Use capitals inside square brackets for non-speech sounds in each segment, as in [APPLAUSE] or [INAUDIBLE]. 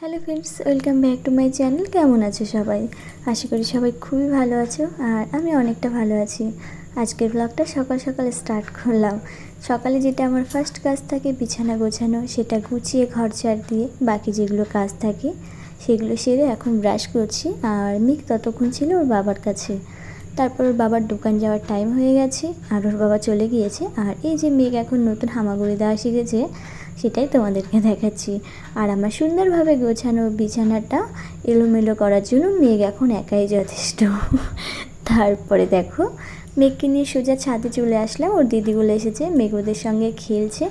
Hello friends, welcome back to my channel. কেমন আছো সবাই? আশা করি সবাই খুবই ভালো আছো আর আমি অনেকটা ভালো আছি। আজকের ব্লগটা সকাল সকাল স্টার্ট করলাম। সকালে যেটা আমার ফার্স্ট কাজ থাকে, বিছানা গোছানো, সেটা গুছিয়ে ঘর ঝাড় দিয়ে বাকি যেগুলো কাজ থাকে, সেগুলো সেরে এখন ব্রাশ করছি। আর মিক ততক্ষণ ছিল ওর বাবার কাছে। তারপর বাবার দোকান যাওয়ার টাইম হয়ে গেছে, আর ওর বাবা চলে গিয়েছে, আর এই যে মেঘ এখন নতুন হামাগুড়ি দেওয়া শিখেছে, সেটাই তোমাদেরকে [LAUGHS] দেখাচ্ছি। আর আমার সুন্দরভাবে গোছানো বিছানাটা এলোমেলো করার জন্য মেঘ এখন একাই যথেষ্ট। [LAUGHS] তারপরে দেখো মেঘকে নিয়ে সোজা ছাদে চলে আসলাম। ওর দিদিগুলো এসেছে, মেঘ ওদের সঙ্গে খেলছে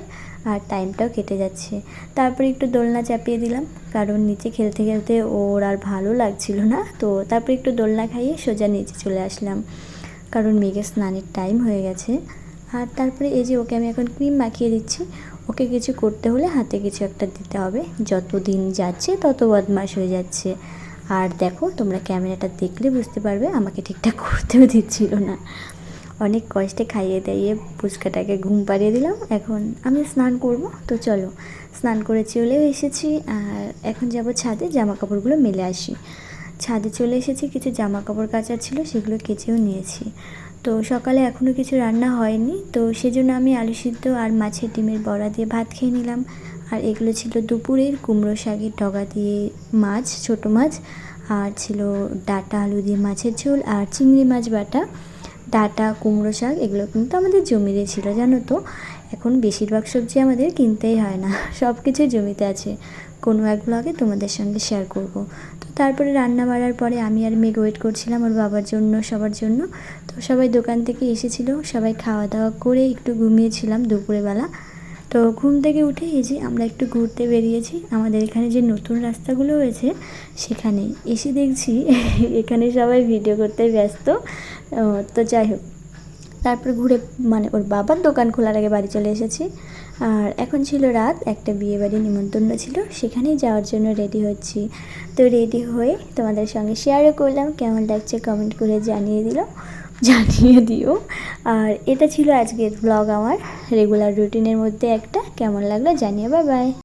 আর টাইমটাও কেটে যাচ্ছে। তারপরে একটু দোলনা চাপিয়ে দিলাম, কারণ নিচে খেলতে খেলতে ওর আর ভালো লাগছিল না। তো তারপরে একটু দোলনা খাইয়ে সোজা নিচে চলে আসলাম, কারণ মেঘের স্নানের টাইম হয়ে গেছে। আর তারপরে এই যে ওকে আমি এখন ক্রিম মাখিয়ে দিচ্ছি, ওকে কিছু করতে হলে হাতে কিছু একটা দিতে হবে। যত দিন যাচ্ছে তত বদমাশ হয়ে যাচ্ছে। আর দেখো, তোমরা ক্যামেরাটা দেখলে বুঝতে পারবে, আমাকে ঠিকঠাক করতেও দিচ্ছিল না। অনেক কষ্টে খাইয়ে দাইয়ে পুচকাটাকে ঘুম পাড়িয়ে দিলাম। এখন আমি স্নান করব। তো চলো, স্নান করে চলেও এসেছি আর এখন যাব ছাদে জামা কাপড়গুলো মেলে আসি। ছাদে চলে এসেছি, কিছু জামা কাপড় কাচার ছিল সেগুলো কেচেও নিয়েছি। তো সকালে এখনও কিছু রান্না হয়নি। তো সেজন্য আমি আলু সিদ্ধ আর মাছের ডিমের বড়া দিয়ে ভাত খেয়ে নিলাম। আর এগুলো ছিল দুপুরের কুমড়ো শাকের ডগা দিয়ে মাছ, ছোট মাছ। আর ছিল ডাটা আলু দিয়ে মাছের ঝোল আর চিংড়ি মাছ বাটা। ডাটা, কুমড়ো শাক, এগুলো কিন্তু আমাদের জমিতে ছিল, জানো তো? এখন বেশিরভাগ সবজি আমাদের কিনতেই হয় না [LAUGHS] সব কিছুই জমিতে আছে। কোনো এক ব্লগে তোমাদের সঙ্গে শেয়ার করব। তো তারপরে রান্না বাড়ার পরে আমি আর মেঘ ওয়েট করছিলাম ওর বাবার জন্য, সবার জন্য। তো সবাই দোকান থেকে এসেছিল, সবাই খাওয়া দাওয়া করে একটু ঘুমিয়েছিলাম দুপুরেবেলা। তো ঘুম থেকে উঠে এই যে আমরা একটু ঘুরতে বেরিয়েছি, আমাদের এখানে যে নতুন রাস্তাগুলো হয়েছে, সেখানে এসে দেখছি [LAUGHS] এখানে সবাই ভিডিও করতে ব্যস্ত। তো যাই হোক। তারপর ঘুরে মানে ওর বাবার দোকান খোলার আগে বাড়ি চলে এসেছি। আর এখন ছিল রাত, একটা বিয়ে বাড়ি নিমন্ত্রণ ছিল, সেখানেই যাওয়ার জন্য রেডি হচ্ছি। তো রেডি হয়ে তোমাদের সঙ্গে শেয়ারও করলাম, কেমন লাগছে কমেন্ট করে জানিয়ে দিল, জানিয়ে দিও। আর এটা ছিল আজকের ব্লগ আমার রেগুলার রুটিনের মধ্যে একটা, কেমন লাগল জানিয়ে বাই বাই